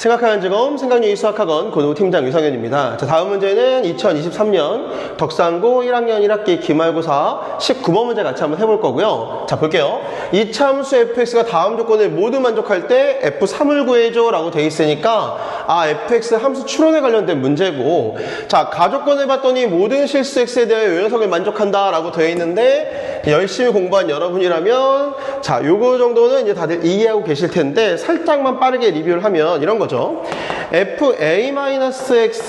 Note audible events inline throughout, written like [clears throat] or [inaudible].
생각하는 즐거움 생각유희 수학학원 고등부 팀장 유성현입니다. 자, 다음 문제는 2023년 덕산고 1학년 1학기 기말고사 19번 문제 같이 한번 해볼 거고요. 자, 볼게요. 이참수 fx가 다음 조건을 모두 만족할 때 f3을 구해줘 라고 돼 있으니까 아, fx 함수 추론에 관련된 문제고 자, 가조건을 봤더니 모든 실수 x에 대해 요 녀석을 만족한다 라고 되어 있는데 열심히 공부한 여러분이라면 자, 요거 정도는 이제 다들 이해하고 계실 텐데 살짝만 빠르게 리뷰를 하면 이런 거죠. fa-x가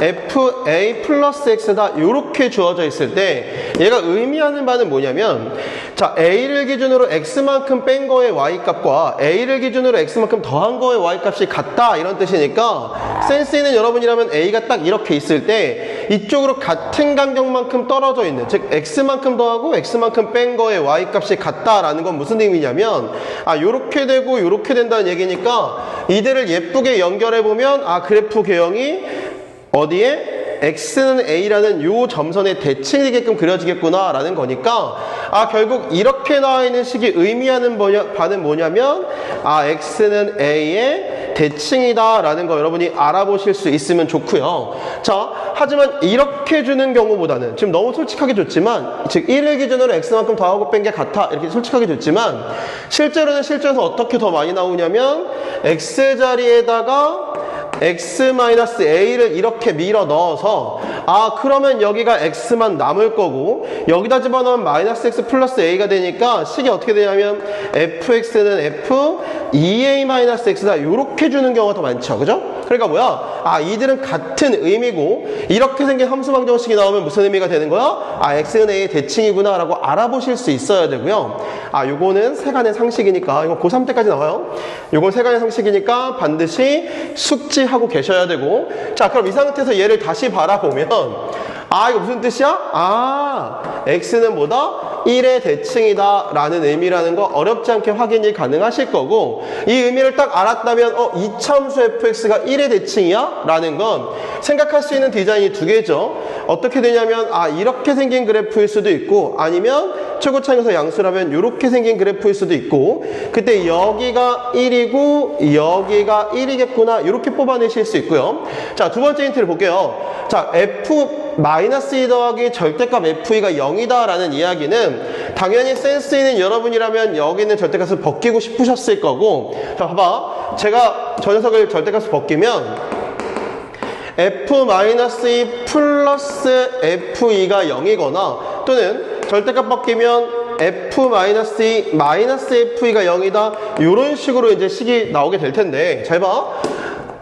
fa 플러스 x다 이렇게 주어져 있을 때 얘가 의미하는 바는 뭐냐면 자 a를 기준으로 x만큼 뺀 거의 y 값과 a를 기준으로 x만큼 더한 거의 y 값이 같다 이런 뜻이니까 센스 있는 여러분이라면 a가 딱 이렇게 있을 때 이쪽으로 같은 간격만큼 떨어져 있는 즉 x만큼 더하고 x만큼 뺀 거의 y 값이 같다라는 건 무슨 의미냐면 아 요렇게 되고 요렇게 된다는 얘기니까 이들을 예쁘게 연결해 보면 아 그래프 개형이 어디에? X는 a라는 요 점선의 대칭이게끔 그려지겠구나 라는 거니까 아 결국 이렇게 나와 있는 식이 의미하는 바는 뭐냐면 아 x는 a의 대칭이다 라는 거 여러분이 알아보실 수 있으면 좋고요. 자 하지만 이렇게 주는 경우보다는 지금 너무 솔직하게 줬지만 즉 1을 기준으로 x만큼 더하고 뺀 게 같아 이렇게 솔직하게 줬지만 실제로는 실전에서 어떻게 더 많이 나오냐면 x 자리에다가 x-a를 이렇게 밀어 넣어서 아 그러면 여기가 x만 남을 거고 여기다 집어넣으면 마이너스 x 플러스 a가 되니까 식이 어떻게 되냐면 fx는 f 2a 마이너스 x다 이렇게 주는 경우가 더 많죠 그죠? 그러니까 뭐야? 아 이들은 같은 의미고 이렇게 생긴 함수 방정식이 나오면 무슨 의미가 되는 거야? 아 x는 a의 대칭이구나 라고 알아보실 수 있어야 되고요. 아 요거는 세간의 상식이니까 이거 고3 때까지 나와요. 요건 세간의 상식이니까 반드시 숙지하고 계셔야 되고. 자 그럼 이 상태에서 얘를 다시 바라보면 아 이거 무슨 뜻이야? 아 x는 뭐다? 1의 대칭이다 라는 의미라는 거 어렵지 않게 확인이 가능하실 거고 이 의미를 딱 알았다면 어 이참수 fx가 1의 대칭이야? 라는 건 생각할 수 있는 디자인이 두 개죠 어떻게 되냐면 아 이렇게 생긴 그래프일 수도 있고 아니면 최고차에서 양수라면 이렇게 생긴 그래프일 수도 있고 그때 여기가 1이고 여기가 1이겠구나 이렇게 뽑아내실 수 있고요 자 두 번째 힌트를 볼게요 자 f 마이너스 2 더하기 절대값 FE가 0이다 라는 이야기는 당연히 센스 있는 여러분이라면 여기 있는 절대값을 벗기고 싶으셨을 거고 자 봐봐. 제가 저 녀석을 절대값을 벗기면 F-2 플러스 FE가 0이거나 또는 절대값 벗기면 F-2 마이너스 FE가 0이다. 이런 식으로 이제 식이 나오게 될 텐데 잘 봐.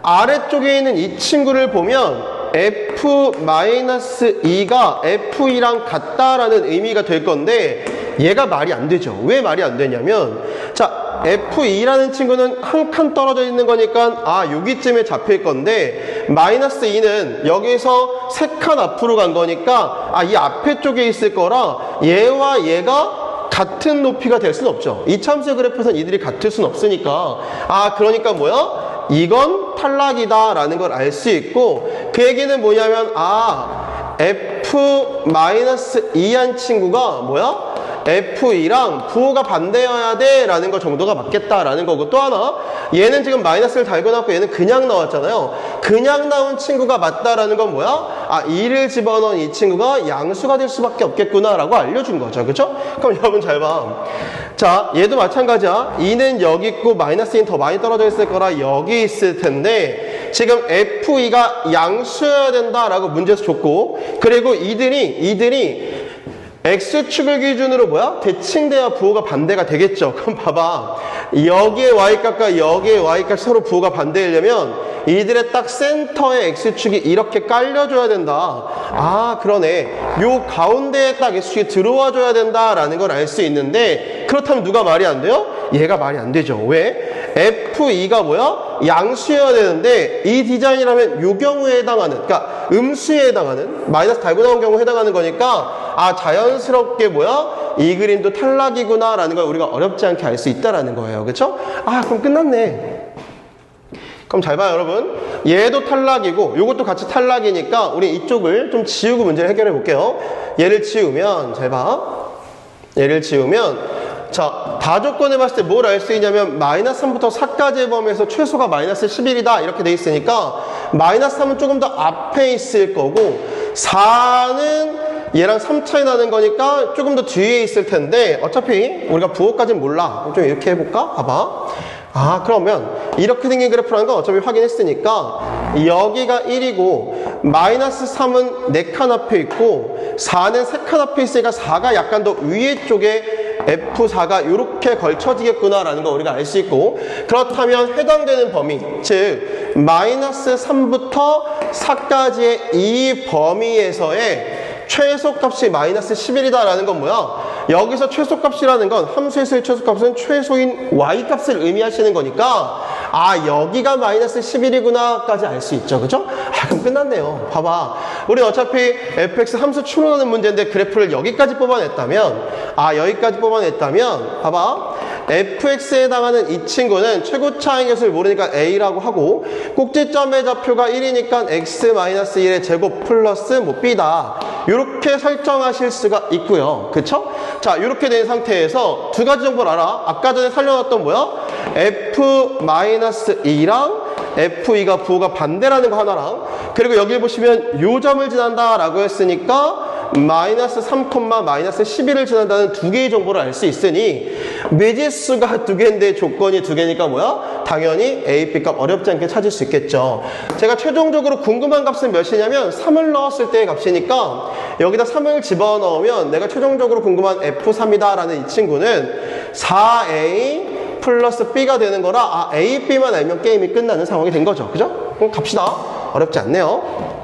아래쪽에 있는 이 친구를 보면 F-2가 F2랑 같다라는 의미가 될 건데 얘가 말이 안 되죠. 왜 말이 안 되냐면 자 F2라는 친구는 한 칸 떨어져 있는 거니까 아 여기쯤에 잡힐 건데 마이너스 2는 여기서 세 칸 앞으로 간 거니까 아 이 앞에 쪽에 있을 거라 얘와 얘가 같은 높이가 될 수는 없죠. 이 참수의 그래프에서는 이들이 같을 수는 없으니까 아 그러니까 뭐야? 이건 탈락이다 라는 걸 알 수 있고 그 얘기는 뭐냐면 아 F-2한 친구가 뭐야? F2랑 부호가 반대여야 돼 라는 거 정도가 맞겠다라는 거고 또 하나 얘는 지금 마이너스를 달고놨고 얘는 그냥 나왔잖아요 그냥 나온 친구가 맞다라는 건 뭐야? 아 2를 집어넣은 이 친구가 양수가 될 수밖에 없겠구나 라고 알려준 거죠 그쵸? 그럼 [laughs] 여러분 잘봐자 얘도 마찬가지야 2는 여기 있고 마이너스 2는 더 많이 떨어져 있을 거라 여기 있을 텐데 지금 F2가 양수여야 된다라고 문제에서 줬고 그리고 이들이 이들이 X축을 기준으로 뭐야? 대칭돼야 부호가 반대가 되겠죠. [laughs] 그럼 봐봐. 여기에 Y값과 여기에 Y값 서로 부호가 반대이려면 이들의 딱 센터에 X축이 이렇게 깔려줘야 된다. 아, 그러네. 요 가운데에 딱 X축이 들어와줘야 된다라는 걸 알 수 있는데 그렇다면 누가 말이 안 돼요? 얘가 말이 안 되죠. 왜? F2가 뭐야? 양수여야 되는데 이 디자인이라면 요 경우에 해당하는 그러니까 음수에 해당하는 마이너스 달고 나온 경우에 해당하는 거니까 아 자연스럽게 뭐야? 이 그림도 탈락이구나 라는 걸 우리가 어렵지 않게 알 수 있다라는 거예요. 그쵸? 아 그럼 끝났네. 그럼 잘 봐요 여러분 얘도 탈락이고 이것도 같이 탈락이니까 우리 이쪽을 좀 지우고 문제를 해결해 볼게요 얘를 지우면 잘 봐 얘를 지우면 자, 다조건을 봤을 때 뭘 알 수 있냐면 마이너스 3부터 4까지의 범위에서 최소가 마이너스 11이다 이렇게 돼 있으니까 마이너스 3은 조금 더 앞에 있을 거고 4는 얘랑 3 차이 나는 거니까 조금 더 뒤에 있을 텐데 어차피 우리가 부호까지는 몰라 좀 이렇게 해볼까? 봐봐 아 그러면 이렇게 생긴 그래프라는 건 어차피 확인했으니까 여기가 1이고 마이너스 3은 4칸 앞에 있고 4는 3칸 앞에 있으니까 4가 약간 더 위에 쪽에 F4가 이렇게 걸쳐지겠구나 라는 거 우리가 알 수 있고 그렇다면 해당되는 범위 즉 마이너스 3부터 4까지의 이 범위에서의 최소값이 마이너스 11이다 라는 건 뭐야? 여기서 최소값이라는 건 함수에서의 최소값은 최소인 y값을 의미하시는 거니까 아 여기가 마이너스 11이구나 까지 알 수 있죠. 그죠? 아 그럼 끝났네요. 봐봐. 우리 어차피 fx 함수 추론하는 문제인데 그래프를 여기까지 뽑아냈다면 아 여기까지 뽑아냈다면 봐봐. fx에 해당하는 이 친구는 최고 차이 값을 모르니까 a라고 하고 꼭지점의 좌표가 1이니까 x-1의 제곱 플러스 뭐 b다 이렇게 설정하실 수가 있고요 그쵸? 자 이렇게 된 상태에서 두 가지 정보를 알아 아까 전에 살려놨던 뭐야? f-2랑 F2가 부호가 반대라는 거 하나랑 그리고 여기 보시면 요 점을 지난다 라고 했으니까 마이너스 3, 마이너스 11을 지난다는 두 개의 정보를 알 수 있으니 미지수가 두 개인데 조건이 두 개니까 뭐야? 당연히 A, B 값 어렵지 않게 찾을 수 있겠죠. 제가 최종적으로 궁금한 값은 몇이냐면 3을 넣었을 때의 값이니까 여기다 3을 집어넣으면 내가 최종적으로 궁금한 F3이다 라는 이 친구는 4A 플러스 B가 되는 거라 아 A, B만 알면 게임이 끝나는 상황이 된 거죠. 그죠? 그럼 갑시다. 어렵지 않네요.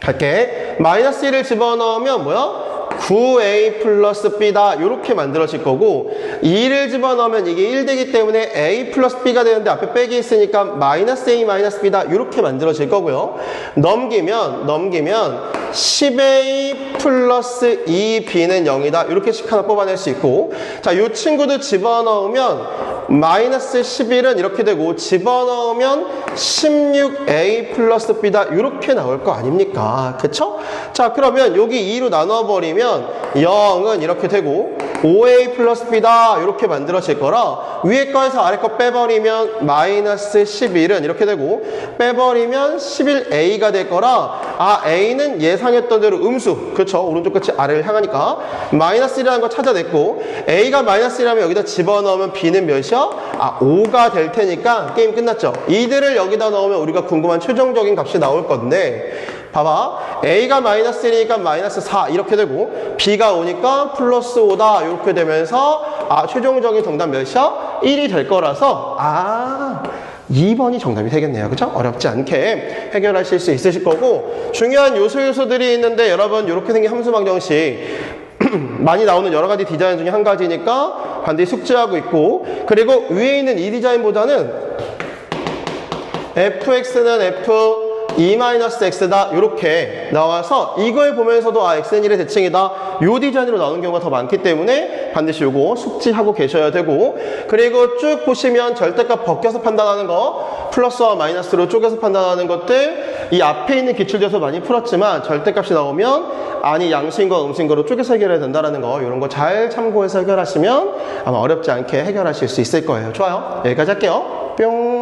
갈게. 마이너스 1을 집어넣으면 뭐야? 9a 플러스 b다. 이렇게 만들어질 거고 2를 집어넣으면 이게 1 되기 때문에 a 플러스 b가 되는데 앞에 빼기 있으니까 마이너스 a 마이너스 b다. 이렇게 만들어질 거고요. 넘기면 넘기면 10a 플러스 2b는 0이다. 이렇게씩 하나 뽑아낼 수 있고 자이 친구도 집어넣으면 마이너스 11은 이렇게 되고 집어넣으면 16a 플러스 b다. 이렇게 나올 거 아닙니까? 그쵸? 자 그러면 여기 2로 나눠버리면 0은 이렇게 되고 5a 플러스 b다 이렇게 만들어질 거라 위에 거에서 아래 거 빼버리면 마이너스 11은 이렇게 되고 빼버리면 11a가 될 거라 아 a는 예상했던 대로 음수 그렇죠 오른쪽 끝이 아래를 향하니까 마이너스 1이라는 거 찾아냈고 a가 마이너스 1이라면 여기다 집어넣으면 b는 몇이야? 아 5가 될 테니까 게임 끝났죠 이들을 여기다 넣으면 우리가 궁금한 최종적인 값이 나올 건데 봐봐 a가 마이너스 1이니까 마이너스 4 이렇게 되고 b가 오니까 플러스 5다 이렇게 되면서 아 최종적인 정답 몇이야? 1이 될 거라서 아 2번이 정답이 되겠네요. 그죠? 어렵지 않게 해결하실 수 있으실 거고 중요한 요소 요소들이 있는데 여러분 이렇게 생긴 함수 방정식 [clears throat] 많이 나오는 여러 가지 디자인 중에 한 가지니까 반드시 숙지하고 있고 그리고 위에 있는 이 디자인보다는 fx는 f 2-x다 이렇게 나와서 이걸 보면서도 아 x는 1의 대칭이다. 요 디자인으로 나오는 경우가 더 많기 때문에 반드시 요거 숙지하고 계셔야 되고 그리고 쭉 보시면 절대값 벗겨서 판단하는 거 플러스와 마이너스로 쪼개서 판단하는 것들 이 앞에 있는 기출에서 많이 풀었지만 절대값이 나오면 아니 양심과 음심과로 쪼개서 해결해야 된다는 거 이런 거 잘 참고해서 해결하시면 아마 어렵지 않게 해결하실 수 있을 거예요. 좋아요. 여기까지 할게요. 뿅